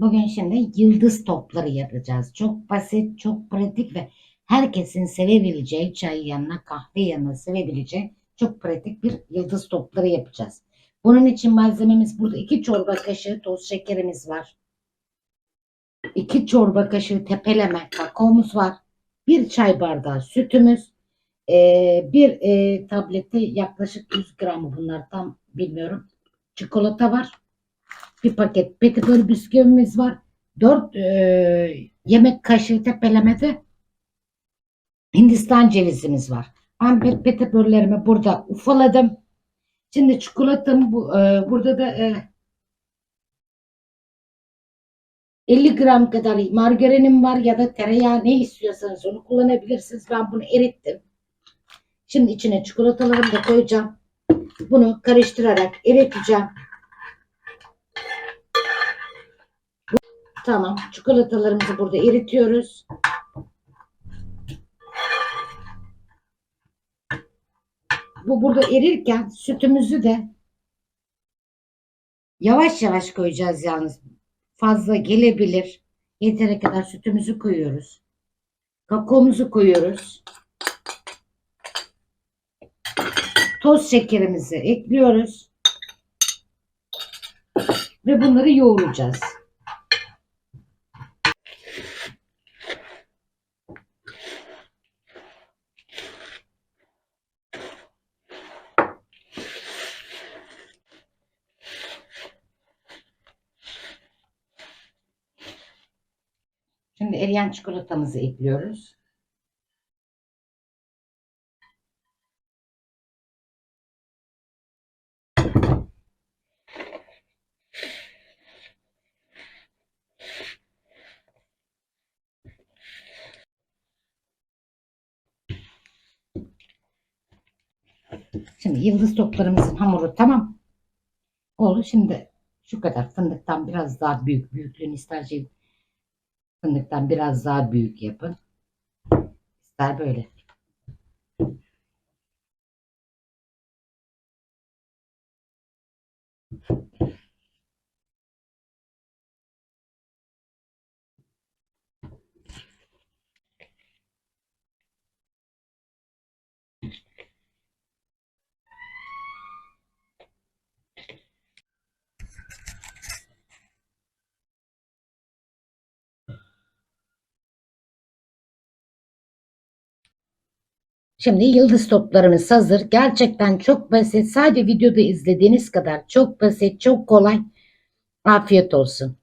Bugün şimdi yıldız topları yapacağız. Çok basit, çok pratik ve herkesin sevebileceği çay yanına, kahve yanına sevebileceği çok pratik bir yıldız topları yapacağız. Bunun için malzememiz burada iki çorba kaşığı toz şekerimiz var. 2 çorba kaşığı tepeleme kakaomuz var. Bir çay bardağı sütümüz. Ee, bir e, tablette yaklaşık 100 gram bunlar tam bilmiyorum. Çikolata var. Bir paket petibör bisküvimiz var. 4 yemek kaşığı tepelemede Hindistan cevizimiz var. Ben petibörlerimi burada ufaladım. Şimdi çikolatamı bu, e, burada da e, 50 gram kadar margarinim var ya da tereyağı ne istiyorsanız onu kullanabilirsiniz. Ben bunu erittim. Şimdi içine çikolatalarımı da koyacağım. Bunu karıştırarak eriteceğim. Tamam. Çikolatalarımızı burada eritiyoruz. Bu burada erirken sütümüzü de yavaş yavaş koyacağız yalnız. Fazla gelebilir. Yeteri kadar sütümüzü koyuyoruz. Kakaomuzu koyuyoruz. Toz şekerimizi ekliyoruz. Ve bunları yoğuracağız. Şimdi eriyen çikolatamızı ekliyoruz. Şimdi yıldız toplarımızın hamuru tamam. Oldu. Şimdi şu kadar fındıktan biraz daha büyük. Büyüklüğünü isterce fındıktan biraz daha büyük yapın. İster böyle. Şimdi yıldız toplarımız hazır. Gerçekten çok basit. Sadece videoda izlediğiniz kadar çok basit, çok kolay. Afiyet olsun.